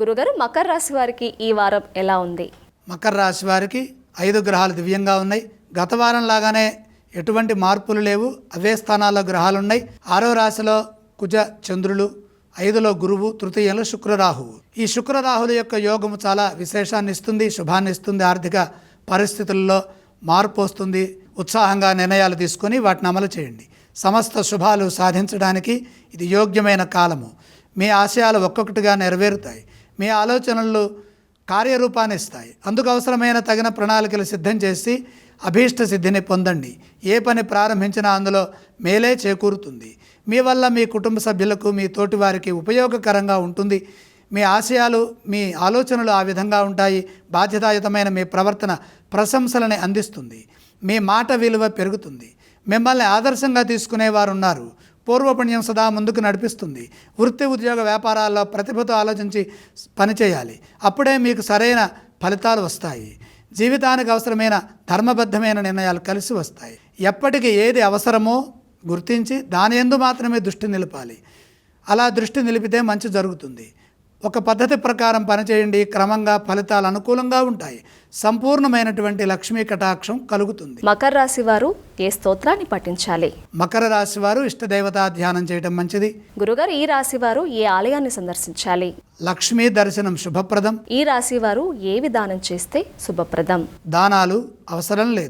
గురుగారు మకర రాశి వారికి ఈ వారం ఎలా ఉంది? మకర రాశి వారికి ఐదు గ్రహాలు దివ్యంగా ఉన్నాయి. గత వారం లాగానే ఎటువంటి మార్పులు లేవు. అవే స్థానాల్లో గ్రహాలు ఉన్నాయి. ఆరో రాశిలో కుజ చంద్రులు ఐదులో గురువు తృతీయంలో శుక్రరాహువు ఈ శుక్రరాహుల యొక్క యోగము చాలా విశేషాన్ని ఇస్తుంది శుభాన్ని ఇస్తుంది ఆర్థిక పరిస్థితుల్లో మార్పు వస్తుంది. ఉత్సాహంగా నిర్ణయాలు తీసుకొని వాటిని అమలు చేయండి. సమస్త శుభాలు సాధించడానికి ఇది యోగ్యమైన కాలము. మీ ఆశయాలు ఒక్కొక్కటిగా నెరవేరుతాయి. మీ ఆలోచనలు కార్యరూపాన్ని ఇస్తాయి. అందుకు అవసరమైన తగిన ప్రణాళికలు సిద్ధం చేసి అభీష్ట సిద్ధిని పొందండి. ఏ పని ప్రారంభించినా అందులో మేలే చేకూరుతుంది. మీ వల్ల మీ కుటుంబ సభ్యులకు మీ తోటివారికి ఉపయోగకరంగా ఉంటుంది. మీ ఆశయాలు మీ ఆలోచనలు ఆ విధంగా ఉంటాయి. బాధ్యతాయుతమైన మీ ప్రవర్తన ప్రశంసలని అందిస్తుంది. మీ మాట విలువ పెరుగుతుంది. మిమ్మల్ని ఆదర్శంగా తీసుకునేవారు ఉన్నారు పూర్వపుణ్యం సదా ముందుకు నడిపిస్తుంది. వృత్తి ఉద్యోగ వ్యాపారాల్లో ప్రతిభతో ఆలోచించి పనిచేయాలి. అప్పుడే మీకు సరైన ఫలితాలు వస్తాయి. జీవితానికి అవసరమైన ధర్మబద్ధమైన నిర్ణయాలు కలిసి వస్తాయి. ఎప్పటికీ ఏది అవసరమో గుర్తించి దాని ఎందు మాత్రమే దృష్టి నిలపాలి. అలా దృష్టి నిలిపితే మంచి జరుగుతుంది. ఒక పద్ధతి ప్రకారం పనిచేయండి. క్రమంగా ఫలితాలు అనుకూలంగా ఉంటాయి. సంపూర్ణమైనటువంటి లక్ష్మీ కటాక్షం కలుగుతుంది. మకర రాశి వారు ఏ స్తోత్రాన్ని పఠించాలి? మకర రాశి వారు ఇష్టదేవతా ధ్యానం చేయటం మంచిది. గురుగారు ఈ రాశి వారు ఏ ఆలయాన్ని సందర్శించాలి? లక్ష్మీ దర్శనం శుభప్రదం. ఈ రాశి వారు ఏ విధానం చేస్తే శుభప్రదం? దానాలు అవసరం లేదు.